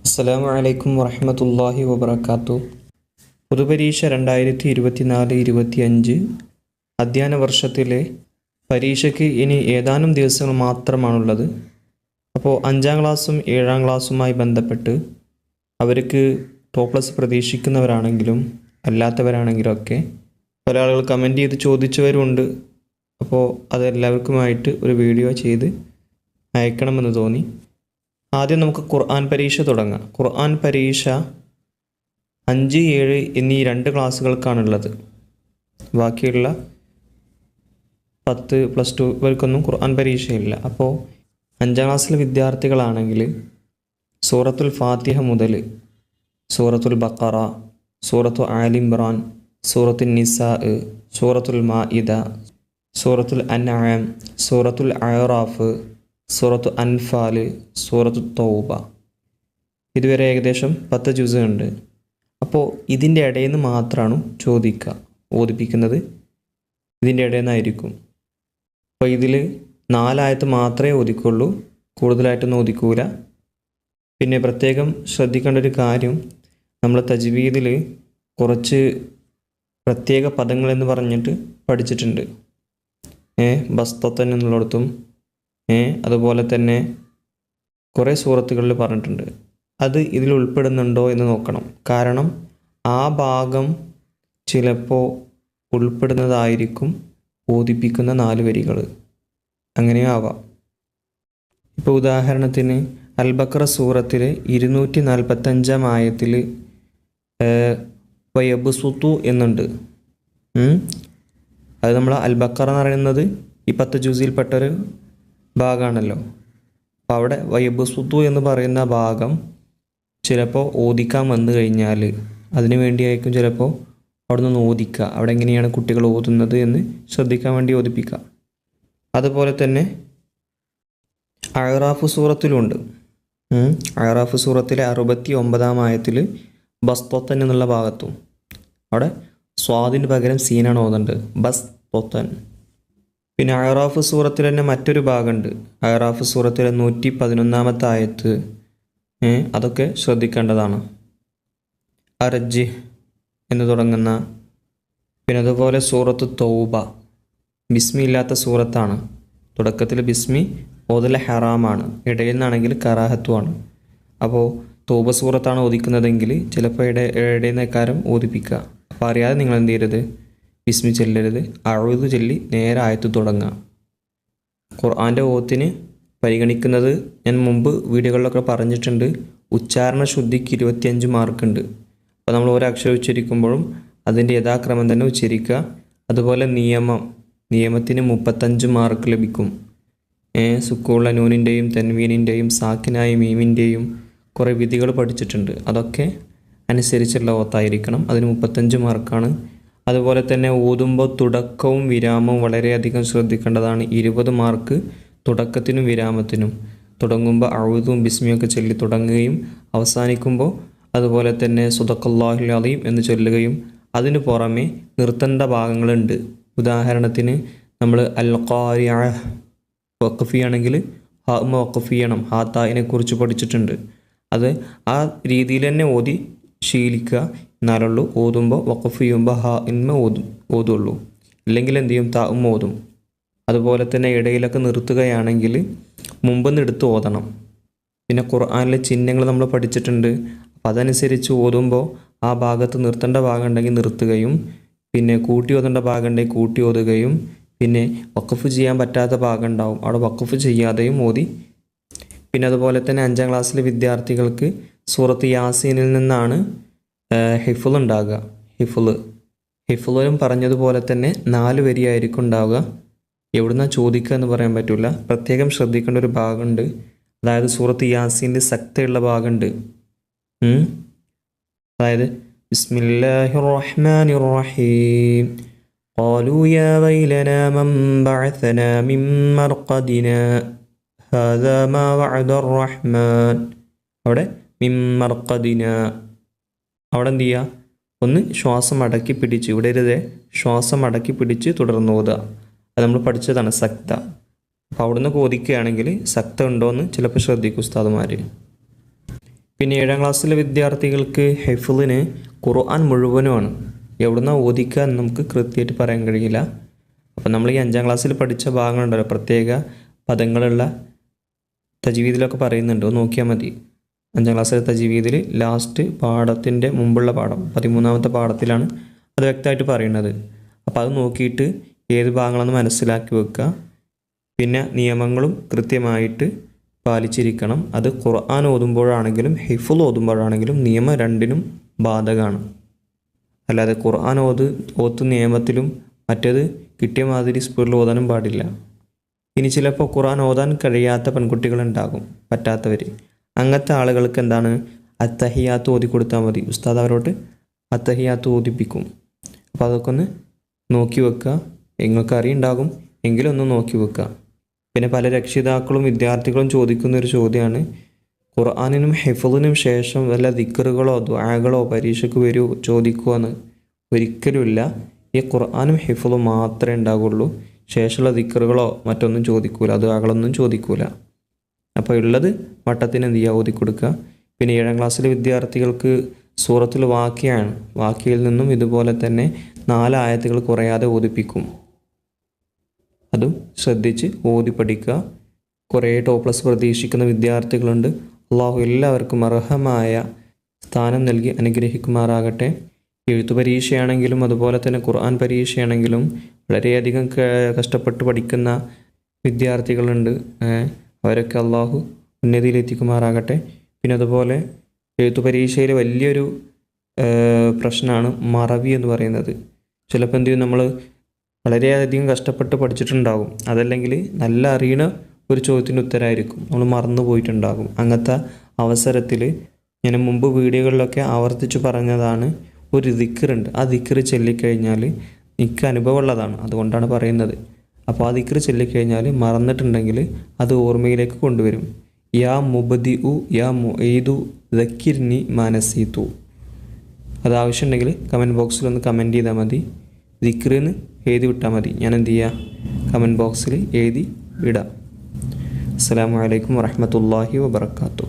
അസ്സലാമു വലൈക്കും വറഹമത്തല്ലാഹി വബർക്കാത്തു പൊതുപരീക്ഷ രണ്ടായിരത്തി ഇരുപത്തിനാല് ഇരുപത്തിയഞ്ച് അധ്യയന വർഷത്തിലെ പരീക്ഷയ്ക്ക് ഇനി ഏതാനും ദിവസങ്ങൾ മാത്രമാണുള്ളത്. അപ്പോൾ അഞ്ചാം ക്ലാസ്സും ഏഴാം ക്ലാസ്സുമായി ബന്ധപ്പെട്ട് അവർക്ക് ടോപ്പ് പ്ലസ് പ്രതീക്ഷിക്കുന്നവരാണെങ്കിലും അല്ലാത്തവരാണെങ്കിലും ഒക്കെ പല ആളുകൾ കമന്റ് ചെയ്ത് ചോദിച്ചവരുണ്ട്. അപ്പോൾ അതെല്ലാവർക്കുമായിട്ട് ഒരു വീഡിയോ ചെയ്ത് അയക്കണമെന്ന് തോന്നി. ആദ്യം നമുക്ക് ഖുർആൻ പരീക്ഷ തുടങ്ങാം. ഖുർആൻ പരീക്ഷ അഞ്ച് ഏഴ് എന്നീ രണ്ട് ക്ലാസ്സുകൾക്കാണുള്ളത്. ബാക്കിയുള്ള പത്ത് പ്ലസ് ടു ഇവർക്കൊന്നും ഖുർആൻ പരീക്ഷയില്ല. അപ്പോൾ അഞ്ചാം ക്ലാസ്സിലെ വിദ്യാർത്ഥികളാണെങ്കിൽ സൂറത്തുൽ ഫാത്തിഹ മുതൽ സൂറത്തുൽ ബക്കറ സൂറത്തു ആലിംബ്രാൻ സൂറത്തുൽ നിസാ സൂറത്തുൽ മാഇദ സൂറത്തുൽ അൻആം സൂറത്തുൽ അയറാഫ് സൂറത്തു അൻഫാൽ സൂറത്ത് തൗബ. ഇതുവരെ ഏകദേശം പത്ത് ജ്യൂസ് ഉണ്ട് അപ്പോൾ ഇതിന്റെ ഇടയിൽ നിന്ന് മാത്രമാണ് ചോദിക്കുക ഓദിപ്പിക്കുന്നത്. ഇതിന്റെ ഇടയിൽ നിന്നായിരിക്കും അപ്പോൾ ഇതിൽ നാലായത്ത് മാത്രമേ ഓതിക്കുള്ളൂ കൂടുതലായിട്ടൊന്നും ഓതിക്കൂല പിന്നെ പ്രത്യേകം ശ്രദ്ധിക്കേണ്ട ഒരു കാര്യം നമ്മൾ തജ്വീദിൽ കുറച്ച് പ്രത്യേക പദങ്ങളെന്ന് പറഞ്ഞിട്ട് പഠിച്ചിട്ടുണ്ട്. ഏ ബസ്തത്തൻ എന്നുള്ളിടത്തും അതുപോലെ തന്നെ കുറേ സൂറത്തുകളിൽ പറഞ്ഞിട്ടുണ്ട്. അത് ഇതിൽ ഉൾപ്പെടുന്നുണ്ടോ എന്ന് നോക്കണം. കാരണം ആ ഭാഗം ചിലപ്പോൾ ഉൾപ്പെടുന്നതായിരിക്കും ബോധിപ്പിക്കുന്ന നാല് വരികൾ. അങ്ങനെയും ആവാം. ഇപ്പോൾ ഉദാഹരണത്തിന് അൽബക്ര സൂറത്തിൽ ഇരുന്നൂറ്റി നാൽപ്പത്തഞ്ചാം ആയത്തിൽ വയബുസുത്തു എന്നുണ്ട്. അത് നമ്മൾ അൽബക്ര എന്ന് പറയുന്നത് ഈ പത്ത് ജ്യൂസിൽപ്പെട്ടൊരു ഭാഗമാണല്ലോ അപ്പോൾ അവിടെ വയബസുത്തു എന്ന് പറയുന്ന ഭാഗം ചിലപ്പോൾ ഓദിക്കാൻ വന്നു കഴിഞ്ഞാൽ അതിനു വേണ്ടിയായിരിക്കും ചിലപ്പോൾ അവിടെ നിന്ന് ഓദിക്കുക. അവിടെ എങ്ങനെയാണ് കുട്ടികൾ ഓതുന്നത് എന്ന് ശ്രദ്ധിക്കാൻ വേണ്ടി ഓദിപ്പിക്കുക. അതുപോലെ തന്നെ അയറാഫ് സൂറത്തിലുണ്ട്. ഉം. അയറാഫ് സൂറത്തിലെ അറുപത്തി ഒമ്പതാം ആയത്തിൽ ബസ്തൊത്തൻ എന്നുള്ള ഭാഗത്തും. അവിടെ സ്വാദിന് പകരം സീനാണ് ഓതേണ്ടത്. ബസ് തൊത്തൻ പിന്നെ അയറാഫ് സൂറത്തിൽ തന്നെ മറ്റൊരു ഭാഗമുണ്ട്. അയറാഫ് സൂറത്തിലെ നൂറ്റി പതിനൊന്നാമത്തെ ആയത്ത് അതൊക്കെ ശ്രദ്ധിക്കേണ്ടതാണ്. അറജ് എന്ന് തുടങ്ങുന്ന പിന്നെ അതുപോലെ സൂറത്ത് തൗബ. ബിസ്മി ഇല്ലാത്ത സൂറത്താണ്. തുടക്കത്തിൽ ബിസ്മി ഓതല ഹറാമാണ്. ഇടയിൽ നിന്നാണെങ്കിൽ കറാഹത്വമാണ് അപ്പോൾ തൗബ സൂറത്താണ് ഓദിക്കുന്നതെങ്കിൽ ചിലപ്പോൾ ഇട ഇടയിൽ നിന്നേക്കാരം ഓദിപ്പിക്കുക അപ്പോൾ അറിയാതെ നിങ്ങൾ എന്ത് ചെയ്യരുത്? ബിസ്മി ചെല്ലരുത്. അഴുതു ചൊല്ലി നേരെ ആയത്ത് തുടങ്ങുക. ഖുർആാന്റെ ഓത്തിന് പരിഗണിക്കുന്നത് ഞാൻ മുമ്പ് വീഡിയോകളിലൊക്കെ പറഞ്ഞിട്ടുണ്ട്. ഉച്ചാരണ ശുദ്ധിക്ക് ഇരുപത്തിയഞ്ച് മാർക്കുണ്ട്. അപ്പോൾ നമ്മൾ ഓരോ അക്ഷരം ഉച്ചരിക്കുമ്പോഴും അതിന്റെ യഥാക്രമം തന്നെ ഉച്ചരിക്കുക. അതുപോലെ നിയമം. നിയമത്തിന് മുപ്പത്തഞ്ച് മാർക്ക് ലഭിക്കും. ഏ, സുക്കൂള്ള നൂനിന്റെയും തെൻവീനിന്റെയും സാക്കിനായ മീമിന്റെയും കുറേ വിധികൾ പഠിച്ചിട്ടുണ്ട്. അതൊക്കെ അനുസരിച്ചുള്ള ഓത്തായിരിക്കണം. അതിന് മുപ്പത്തഞ്ച് മാർക്കാണ് അതുപോലെ തന്നെ ഊതുമ്പോൾ തുടക്കവും വിരാമവും വളരെയധികം ശ്രദ്ധിക്കേണ്ടതാണ്. ഇരുപത് മാർക്ക് തുടക്കത്തിനും വിരാമത്തിനും. തുടങ്ങുമ്പോൾ അഴുതും ബിസ്മിയൊക്കെ ചൊല്ലി തുടങ്ങുകയും അവസാനിക്കുമ്പോൾ അതുപോലെ തന്നെ സുദക്കല്ലാഹുൽ അലീം എന്ന് ചൊല്ലുകയും അതിന് പുറമെ നിർത്തേണ്ട ഭാഗങ്ങളുണ്ട്. ഉദാഹരണത്തിന് നമ്മൾ അൽ ഖാരിഅ വഖഫി ആണെങ്കിൽ ഹാമ വഖഫ് ചെയ്യണം. ഹാത്തായിനെ കുറിച്ച് പഠിച്ചിട്ടുണ്ട്. അത് ആ രീതിയിൽ തന്നെ ഓതി ശീലിക്കുക. എന്നാലുള്ളൂ. ഓതുമ്പോൾ വഖഫ് ചെയ്യുമ്പോൾ ഹാ ഇന്മ ഓതും ഓതുള്ളൂ. ഇല്ലെങ്കിൽ എന്ത് ചെയ്യും? താ ഓതും. അതുപോലെ തന്നെ ഇടയിലൊക്കെ നിർത്തുകയാണെങ്കിൽ മുമ്പ് എടുത്ത് ഓതണം. പിന്നെ ഖുർആാനിലെ ചിഹ്നങ്ങൾ നമ്മൾ പഠിച്ചിട്ടുണ്ട്. അപ്പം അതനുസരിച്ച് ഓതുമ്പോൾ ആ ഭാഗത്ത് നിർത്തേണ്ട ഭാഗം ഉണ്ടെങ്കിൽ നിർത്തുകയും പിന്നെ കൂട്ടി ഓതേണ്ട ഭാഗം ഉണ്ടെങ്കിൽ കൂട്ടി ഓതുകയും പിന്നെ വക്കഫ് ചെയ്യാൻ പറ്റാത്ത ഭാഗം ഉണ്ടാവും. അവിടെ വക്കഫ് ചെയ്യാതെയും ഓതി പിന്നെ അതുപോലെ തന്നെ അഞ്ചാം ക്ലാസ്സിലെ വിദ്യാർത്ഥികൾക്ക് സൂറത്ത് യാസീനിൽ നിന്നാണ് ഹിഫുൾ ഉണ്ടാകുക ഹിഫുൾ ഹിഫുളും പറഞ്ഞതുപോലെ തന്നെ നാല് വരിയായിരിക്കും ഉണ്ടാവുക എവിടുന്നാ ചോദിക്കുക എന്ന് പറയാൻ പറ്റില്ല പ്രത്യേകം ശ്രദ്ധിക്കേണ്ട ഒരു ഭാഗമുണ്ട് അതായത് സൂറത്ത് യാസീൻ്റെ ശക്തിയുള്ള ഭാഗമുണ്ട് ഉം. അതായത് ബിസ്മില്ലാഹിർ റഹ്മാനിർ റഹീം قالوا يا ويلنا من بعثنا من مرقدنا റഹ്മാൻ അവിടെ മിമ്മർക്കദിന അവിടെ എന്ത് ചെയ്യുക? ഒന്ന് ശ്വാസം അടക്കി പിടിച്ച് വിടരുതേ ശ്വാസം അടക്കി പിടിച്ച് തുടർന്ന് ഓതുക. അത് നമ്മൾ പഠിച്ചതാണ് സക്ത. അപ്പോൾ നിന്ന് കോതിക്കുകയാണെങ്കിൽ സക്ത ഉണ്ടോ എന്ന് ചിലപ്പോൾ ശ്രദ്ധിക്കും ഉസ്താദ്മാർ പിന്നെ ഏഴാം ക്ലാസ്സിലെ വിദ്യാർത്ഥികൾക്ക് ഹെഫിളിന് ഖുർആൻ മുഴുവനുമാണ്. എവിടുന്ന ഓദിക്കുക എന്ന് നമുക്ക് കൃത്യമായിട്ട് പറയാൻ കഴിയില്ല. അപ്പോൾ നമ്മൾ ഈ അഞ്ചാം ക്ലാസ്സിൽ പഠിച്ച ഭാഗങ്ങളുണ്ടല്ലോ പ്രത്യേക പദങ്ങളുള്ള തജ്വീദിലൊക്കെ പറയുന്നുണ്ട്. നോക്കിയാൽ മതി. അഞ്ചാം ക്ലാസ്സിലെ തജ്വീദിൽ ലാസ്റ്റ് പാഠത്തിന്റെ മുമ്പുള്ള പാഠം പതിമൂന്നാമത്തെ പാഠത്തിലാണ് അത് വ്യക്തമായിട്ട് പറയുന്നത്. അപ്പോൾ അത് നോക്കിയിട്ട് ഏത് ഭാഗങ്ങളെന്ന് മനസ്സിലാക്കി വെക്കുക. പിന്നെ നിയമങ്ങളും കൃത്യമായിട്ട് പാലിച്ചിരിക്കണം. അത് ഖുർആൻ ഓതുമ്പോഴാണെങ്കിലും ഹിഫുൽ ഓതുമ്പോഴാണെങ്കിലും നിയമം രണ്ടിനും ബാധകമാണ് അല്ലാതെ ഖുർആൻ ഓത് ഓത്ത് നിയമത്തിലും മറ്റേത് കിട്ടിയ മാതിരി സ്പീഡിൽ ഓതാനും പാടില്ല. ഇനി ചിലപ്പോൾ ഖുറാൻ ഓതാൻ കഴിയാത്ത പെൺകുട്ടികളുണ്ടാകും പറ്റാത്തവർ അങ്ങനത്തെ ആളുകൾക്ക് എന്താണ് അത്തഹിയാത്ത് ഓതി കൊടുത്താൽ മതി. ഉസ്താദ് അവരോട് അത്തഹിയാത്ത് ഓതിപ്പിക്കും. അപ്പോൾ അതൊക്കെ ഒന്ന് നോക്കി വെക്കുക. നിങ്ങൾക്ക് അറിയുണ്ടാകും എങ്കിലും ഒന്ന് നോക്കി വെക്കുക. പിന്നെ പല രക്ഷിതാക്കളും വിദ്യാർത്ഥികളും ചോദിക്കുന്ന ഒരു ചോദ്യമാണ് ഖുർആാനിനും ഹെഫലിനും ശേഷം വല്ല ദിക്കറുകളോ ദ്വാകളോ പരീക്ഷയ്ക്ക് വരുമോ ചോദിക്കുമോ എന്ന് ഒരിക്കലുമില്ല. ഈ ഖുർആാനും ഹെഫുദും മാത്രമേ ഉണ്ടാകുള്ളൂ. ശേഷമുള്ള ദിക്കറുകളോ മറ്റൊന്നും ചോദിക്കൂല. ദ്വാകളൊന്നും ചോദിക്കൂല. അപ്പോൾ ഉള്ളത് വട്ടത്തിന് എന്ത് ചെയ്യുക ഓതി കൊടുക്കുക പിന്നെ ഏഴാം ക്ലാസ്സിലെ വിദ്യാർത്ഥികൾക്ക് സൂറത്തിൽ വാക്യാണ് വാക്യയിൽ നിന്നും ഇതുപോലെ തന്നെ നാല് ആയത്തുകൾ കുറയാതെ ഓതിപ്പിക്കും. അതും ശ്രദ്ധിച്ച് ഓതി പഠിക്കുക കുറേ ടോപ്പ് പ്ലസ് പ്രതീക്ഷിക്കുന്ന വിദ്യാർത്ഥികളുണ്ട്. അള്ളാഹു എല്ലാവർക്കും അർഹമായ സ്ഥാനം നൽകി അനുഗ്രഹിക്കുമാറാകട്ടെ. എഴുത്തു പരീക്ഷയാണെങ്കിലും അതുപോലെ തന്നെ ഖുർആൻ പരീക്ഷയാണെങ്കിലും വളരെയധികം കഷ്ടപ്പെട്ട് പഠിക്കുന്ന വിദ്യാർത്ഥികളുണ്ട്. അവരൊക്കെ അള്ളാഹു ഉന്നതിയിലെത്തിക്കുമാറാകട്ടെ. പിന്നെ അതുപോലെ എഴുത്തു പരീക്ഷയിൽ വലിയൊരു പ്രശ്നമാണ് മറവി എന്ന് പറയുന്നത്. ചിലപ്പോൾ എന്ത് ചെയ്യും? നമ്മൾ വളരെയധികം കഷ്ടപ്പെട്ട് പഠിച്ചിട്ടുണ്ടാകും അതല്ലെങ്കിൽ നല്ല അറിയണ ഒരു ചോദ്യത്തിന്റെ ഉത്തരമായിരിക്കും നമ്മൾ മറന്നു പോയിട്ടുണ്ടാകും. അങ്ങനത്തെ അവസരത്തിൽ ഞാൻ മുമ്പ് വീഡിയോകളിലൊക്കെ ആവർത്തിച്ച് പറഞ്ഞതാണ് ഒരു ദിക്കറുണ്ട് ആ ദിക്കറ് ചൊല്ലിക്കഴിഞ്ഞാൽ എനിക്ക് അനുഭവമുള്ളതാണ്. അതുകൊണ്ടാണ് പറയുന്നത്. അപ്പോൾ ആ ദിക്കറ് ചൊല്ലിക്കഴിഞ്ഞാൽ മറന്നിട്ടുണ്ടെങ്കിൽ അത് ഓർമ്മയിലേക്ക് കൊണ്ടുവരും. യാ മുബദി ഉ യാ മൊയ്തു ദക്കിരിനി മാനസീത്തു അത് ആവശ്യമുണ്ടെങ്കിൽ കമന്റ് ബോക്സിൽ ഒന്ന് കമന്റ് ചെയ്താൽ മതി. ദിക്റിന്ന് എഴുതി വിട്ടാൽ മതി. ഞാൻ എന്ത് ചെയ്യുക കമന്റ് ബോക്സിൽ എഴുതി വിടാം അസ്സാം വലൈക്കും വറഹമത്തല്ലാഹി വബർക്കാത്തു